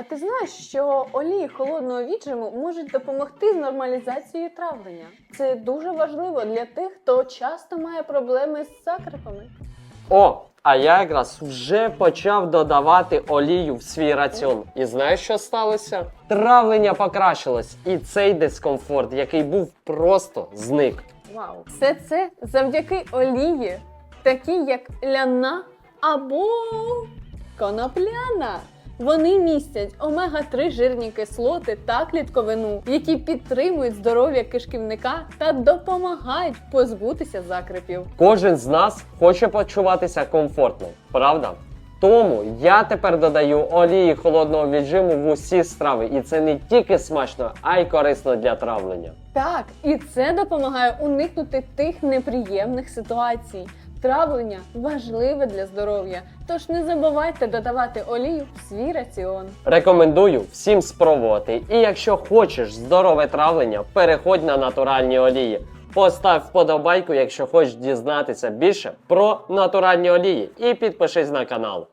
А ти знаєш, що олії холодного віджиму можуть допомогти з нормалізацією травлення? Це дуже важливо для тих, хто часто має проблеми з закрипами. О, а я якраз вже почав додавати олію в свій раціон. І знаєш, що сталося? Травлення покращилось, і цей дискомфорт, який був просто зник. Вау! Все це завдяки олії, такі як ляна або конопляна. Вони містять омега-3 жирні кислоти та клітковину, які підтримують здоров'я кишківника та допомагають позбутися закрипів. Кожен з нас хоче почуватися комфортно, правда? Тому я тепер додаю олії холодного віджиму в усі страви, і це не тільки смачно, а й корисно для травлення. Так, і це допомагає уникнути тих неприємних ситуацій. Травлення важливе для здоров'я, тож не забувайте додавати олію в свій раціон. Рекомендую всім спробувати. І якщо хочеш здорове травлення, переходь на натуральні олії. Постав вподобайку, якщо хочеш дізнатися більше про натуральні олії, і підпишись на канал.